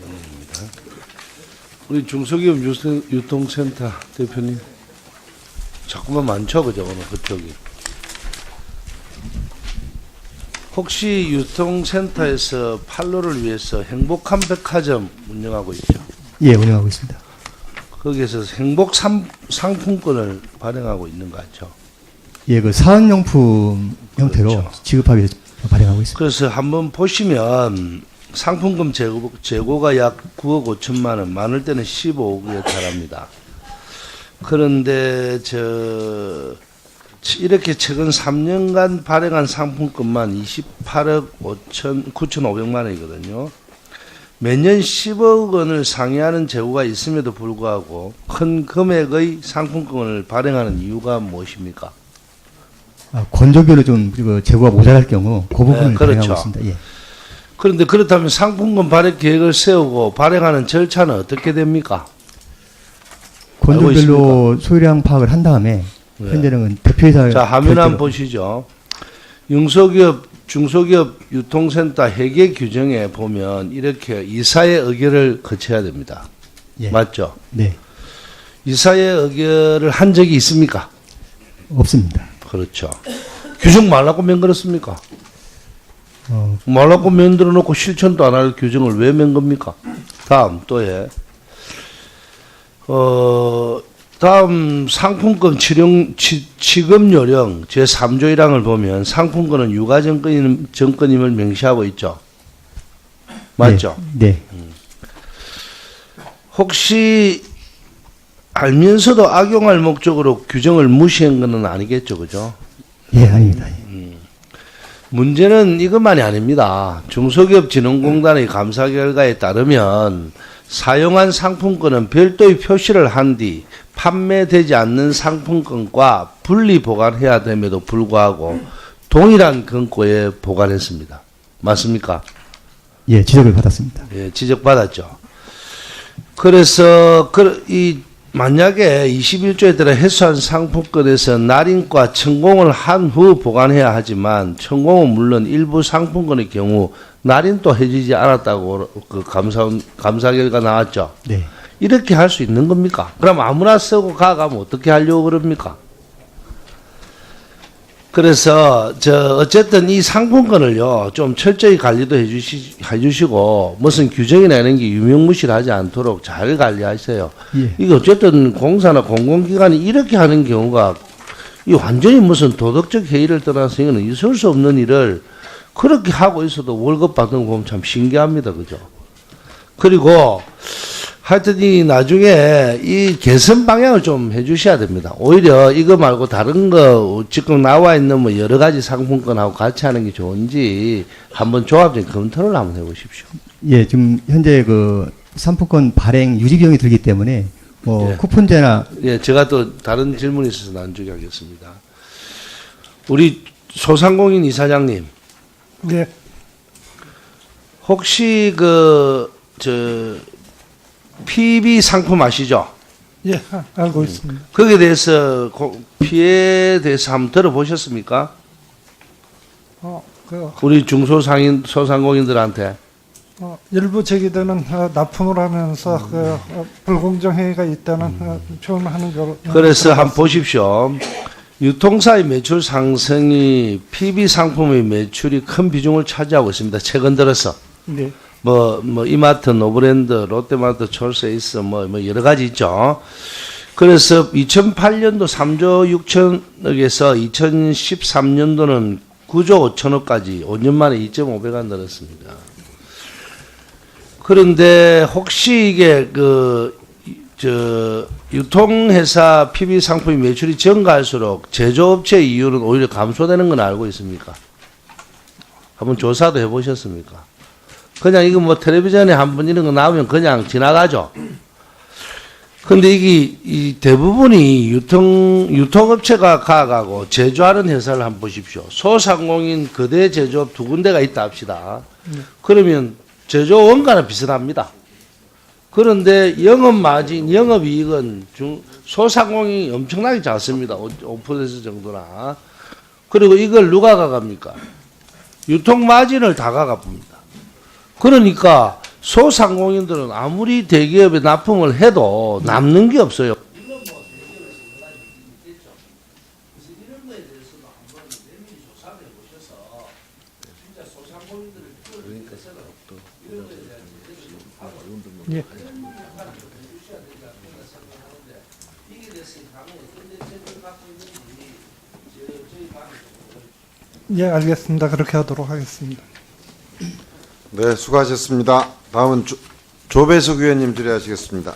원님입니다. 우리 중소기업 유통- 유통센터 대표님. 자꾸만 많죠, 그죠, 오늘 그쪽이. 혹시 유통센터에서 판로를 위해서 행복한 백화점 운영하고 있죠? 예, 운영하고 있습니다. 거기에서 행복 상, 상품권을 발행하고 있는 거 같죠? 예, 그 사은용품 형태로 그렇죠. 지급하기 위해서 발행하고 있습니다. 그래서 한번 보시면 상품금 재고, 재고가 약 9억 5천만 원, 많을 때는 15억에 달합니다. 그런데 저 이렇게 최근 3년간 발행한 상품금만 28억 5천 9,500만 원이거든요. 매년 10억 원을 상회하는 재고가 있음에도 불구하고 큰 금액의 상품권을 발행하는 이유가 무엇입니까? 아, 건조기로 좀 재고가 모자랄 경우 그 부분을 네, 그렇죠. 발행하고 있습니다. 예. 그런데 그렇다면 상품권 발행 계획을 세우고 발행하는 절차는 어떻게 됩니까? 건조별로 소유량 파악을 한 다음에 네. 현재는 대표이사 자, 화면 한번 보시죠. 중소기업, 중소기업 유통센터 회계 규정에 보면 이렇게 이사의 의결을 거쳐야 됩니다. 예. 맞죠? 네, 이사의 의결을 한 적이 있습니까? 없습니다. 그렇죠. 규정 말라고 만들었습니까? 어, 말라고 만들어 놓고 실천도 안 할 규정을 왜 맨 겁니까? 다음 또 해. 어, 다음 상품권 치령, 치, 취급 요령 제3조 1항을 보면 상품권은 유가 정권임, 정권임을 명시하고 있죠. 맞죠? 네, 혹시 알면서도 악용할 목적으로 규정을 무시한 것은 아니겠죠, 그죠? 예, 예, 아닙니다. 문제는 이것만이 아닙니다. 중소기업진흥공단의 감사 결과에 따르면 사용한 상품권은 별도의 표시를 한 뒤 판매되지 않는 상품권과 분리 보관해야 됨에도 불구하고 동일한 금고에 보관했습니다. 맞습니까? 예, 지적을 받았습니다. 예, 지적받았죠. 그래서 그, 이 만약에 21조에 따라 해소한 상품권에서 날인과 천공을 한 후 보관해야 하지만 천공은 물론 일부 상품권의 경우 날인도 해지지 않았다고 그 감사 감사 결과 나왔죠. 네, 이렇게 할 수 있는 겁니까? 그럼 아무나 쓰고 가가면 어떻게 하려고 그럽니까? 그래서 저 어쨌든 이 상품권을요 좀 철저히 관리도 해주시 해주시고 무슨 규정이나 이런 게 유명무실하지 않도록 잘 관리하세요. 예, 이게 어쨌든 공사나 공공기관이 이렇게 하는 경우가 이 완전히 무슨 도덕적 해이를 떠나서 이거는 있을 수 없는 일을 그렇게 하고 있어도 월급 받는 거 보면 참 신기합니다. 그죠? 그리고 하여튼 이 나중에 이 개선 방향을 좀 해주셔야 됩니다. 오히려 이거 말고 다른 거 지금 나와 있는 뭐 여러 가지 상품권하고 같이 하는 게 좋은지 한번 조합적인 검토를 한번 해보십시오. 예, 지금 현재 그 상품권 발행 유지 비용이 들기 때문에 뭐 예. 쿠폰제나 예, 제가 또 다른 질문이 있어서 나중에 하겠습니다. 우리 소상공인 이사장님, 네, 혹시 그, 저, PB 상품 아시죠? 예, 아, 알고 있습니다. 거기에 대해서, 고- 피해에 대해서 한번 들어보셨습니까? 어, 그 우리 중소상인, 소상공인들한테. 어, 일부 제기되는 어, 납품을 하면서 음. 그 어, 불공정 행위가 있다는 어, 표현하는 걸 그래서 한번 보십시오. 유통사의 매출 상승이 PB 상품의 매출이 큰 비중을 차지하고 있습니다. 최근 들어서. 네, 뭐, 뭐, 이마트, 노브랜드, 롯데마트, 촐세이스, 뭐, 뭐, 여러 가지 있죠. 그래서 2008년도 3조 6천억에서 2013년도는 9조 5천억까지 5년 만에 2.5배가 늘었습니다. 그런데 혹시 이게 그, 저, 유통회사 PB 상품의 매출이 증가할수록 제조업체 이율은 오히려 감소되는 건 알고 있습니까? 한번 조사도 해보셨습니까? 그냥 이거 뭐 텔레비전에 한 번 이런 거 나오면 그냥 지나가죠. 근데 이게 이 대부분이 유통 유통업체가 가가고 제조하는 회사를 한번 보십시오. 소상공인 거대 제조업 두 군데가 있다 합시다. 그러면 제조 원가는 비슷합니다. 그런데 영업 마진, 영업 이익은 중 소상공인이 엄청나게 작습니다. 5% 정도나. 그리고 이걸 누가 가갑니까? 유통 마진을 다 가갑니다. 그러니까 소상공인들은 아무리 대기업에 납품을 해도 남는 게 없어요. 예. 예, 알겠습니다. 그렇게 하도록 하겠습니다. 네, 수고하셨습니다. 다음은 조, 조배석 의원님 질의하시겠습니다.